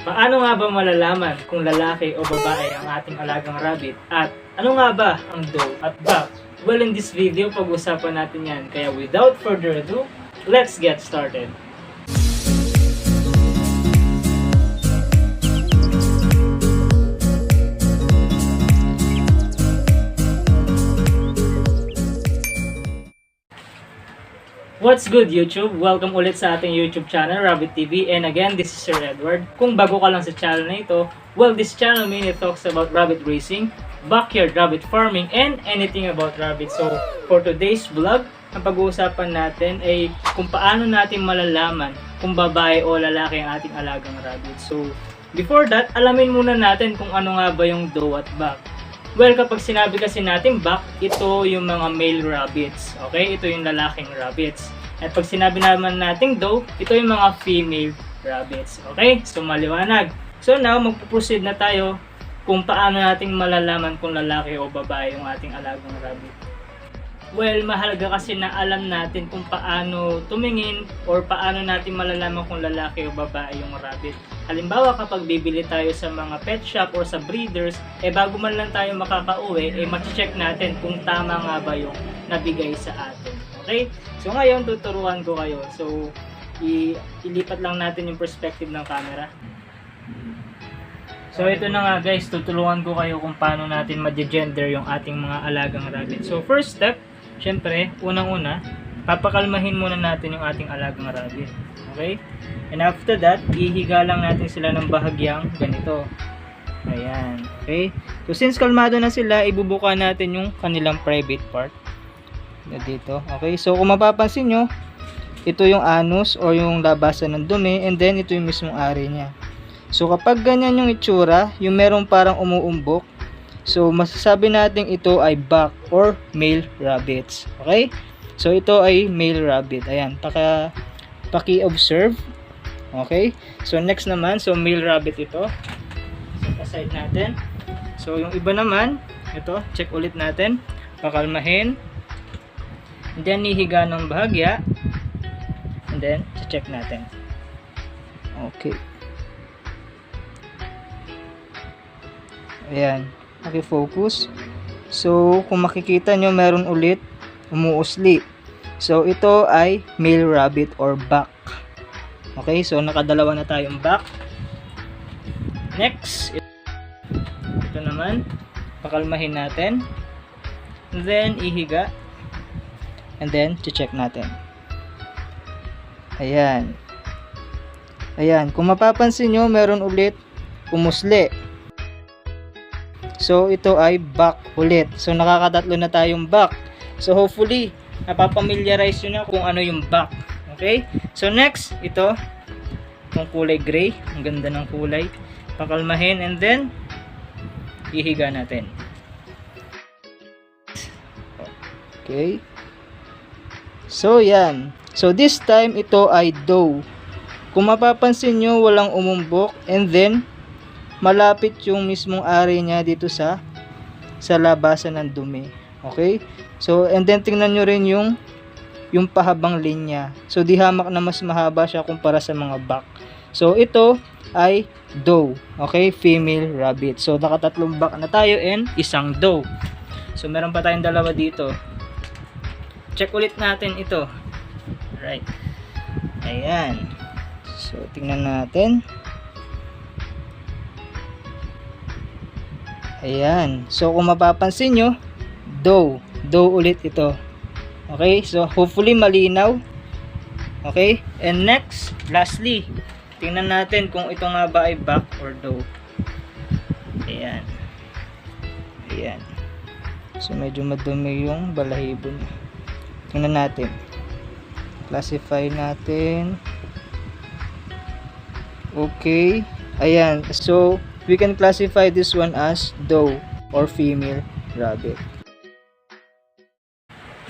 Paano nga ba malalaman kung lalaki o babae ang ating alagang rabbit? At ano nga ba ang doe at buck? Well, in this video, pag-usapan natin yan. Kaya without further ado, let's get started. What's good YouTube? Welcome ulit sa ating YouTube channel, Rabbit TV. And again, this is Sir Edward. Kung bago ka lang sa channel na ito, well, this channel mainly talks about rabbit racing, backyard rabbit farming, and anything about rabbit. So, for today's vlog, ang pag-uusapan natin ay kung paano natin malalaman kung babae o lalaki ang ating alagang rabbit. So, before that, alamin muna natin kung ano nga ba yung doe at buck. Well, kapag sinabi kasi natin back, ito yung mga male rabbits. Okay? Ito yung lalaking rabbits. At pag sinabi naman natin doe, ito yung mga female rabbits. Okay? So, maliwanag. So, now, magpo-proceed na tayo kung paano nating malalaman kung lalaki o babae yung ating alagang rabbit. Well, mahalaga kasi na alam natin kung paano tumingin or paano natin malalaman kung lalaki o babae yung rabbit. Halimbawa, kapag bibili tayo sa mga pet shop or sa breeders, eh bago man lang tayo makakauwi, eh check natin kung tama nga ba yung nabigay sa atin. Okay? So ngayon, tuturuan ko kayo. So, ilipat lang natin yung perspective ng camera. So ito na nga guys, tutulungan ko kayo kung paano natin ma-gender yung ating mga alagang rabbit. So first step, syempre, unang-una, papakalmahin muna natin yung ating alagang rabbit. Okay? And after that, ihiga lang natin sila ng bahagyang ganito. Ayan. Okay? So since kalmado na sila, ibubuka natin yung kanilang private part. Na dito. Okay? So kung mapapansin nyo, ito yung anus or yung labasan ng dumi and then ito yung mismong ari niya. So kapag ganyan yung itsura, yung merong parang umuumbok, so masasabi natin ito ay buck or male rabbits. Okay? So ito ay male rabbit. Ayan, paka paki-observe. Okay? So next naman, so male rabbit ito. Set aside natin. So yung iba naman, ito, check ulit natin. Pakalmahin. And then ihiga ng bahagya. And then, check natin. Okay. Ayan. Naki-focus. So, kung makikita nyo, meron ulit umuusli. So, ito ay male rabbit or buck. Okay, so nakadalawa na tayong buck. Next, ito naman, pakalmahin natin. And then, ihiga. And then, check natin. Ayan. Ayan, kung mapapansin nyo, meron ulit umusli. So, ito ay back ulit. So, nakakatatlo na tayong back. So, hopefully, napapamiliarize nyo na kung ano yung back. Okay? So, next, ito, itong kulay gray. Ang ganda ng kulay. Pakalmahin and then, ihiga natin. Okay? So, yan. So, this time, ito ay doe. Kung mapapansin nyo, walang umumbok and then, malapit yung mismong ari niya dito sa sa labasan ng dumi. Okay? So, and then tingnan nyo rin yung yung pahabang linya. So, di hamak na mas mahaba siya kumpara sa mga buck. So, ito ay doe. Okay? Female rabbit. So, nakatatlong buck na tayo and isang doe. So, meron pa tayong dalawa dito. Check ulit natin ito. Right. Ayan. So, tingnan natin. Ayan. So, kung mapapansin nyo, doe. Doe ulit ito. Okay? So, hopefully malinaw. Okay? And next, lastly, tingnan natin kung ito nga ba ay buck or doe. Ayan. Ayan. So, medyo madumi yung balahibo niya. Tingnan natin. Classify natin. Okay. Ayan. So, we can classify this one as doe or female rabbit.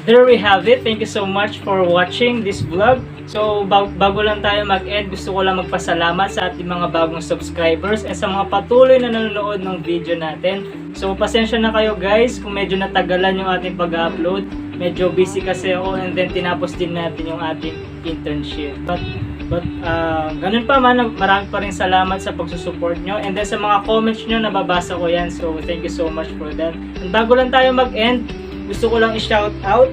There we have it. Thank you so much for watching this vlog. So, bag- bago lang tayo mag-end, gusto ko lang magpasalamat sa ating mga bagong subscribers and sa mga patuloy na nanonood ng video natin. So, pasensya na kayo guys kung medyo natagalan yung ating pag-upload. Medyo busy kasi ako and then tinapos din natin yung ating internship. But, But uh, ganun pa man, marami pa rin salamat sa pagsusupport nyo. And then sa mga comments nyo, nababasa ko yan. So thank you so much for that. And bago lang tayo mag-end, gusto ko lang i-shout out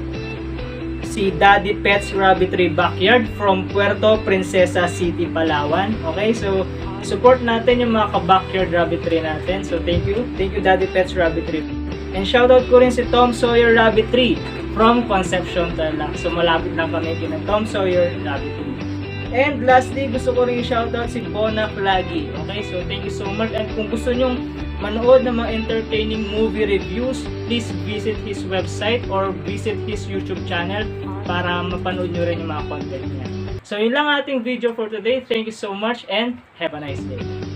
si Daddy Pets Rabbitry Backyard from Puerto Princesa City, Palawan. Okay, so support natin yung mga ka-backyard rabbitry natin. So thank you. Thank you Daddy Pets Rabbitry. And shoutout ko rin si Tom Sawyer Rabbitry from Concepcion, Tarlac. So malapit lang kami kina Tom Sawyer Rabbitry. And lastly, gusto ko rin i-shoutout si Bona Plagi. Okay, so thank you so much. And kung gusto nyong manood ng mga entertaining movie reviews, please visit his website or visit his YouTube channel para mapanood nyo rin yung mga content niya. So yun lang ating video for today. Thank you so much and have a nice day.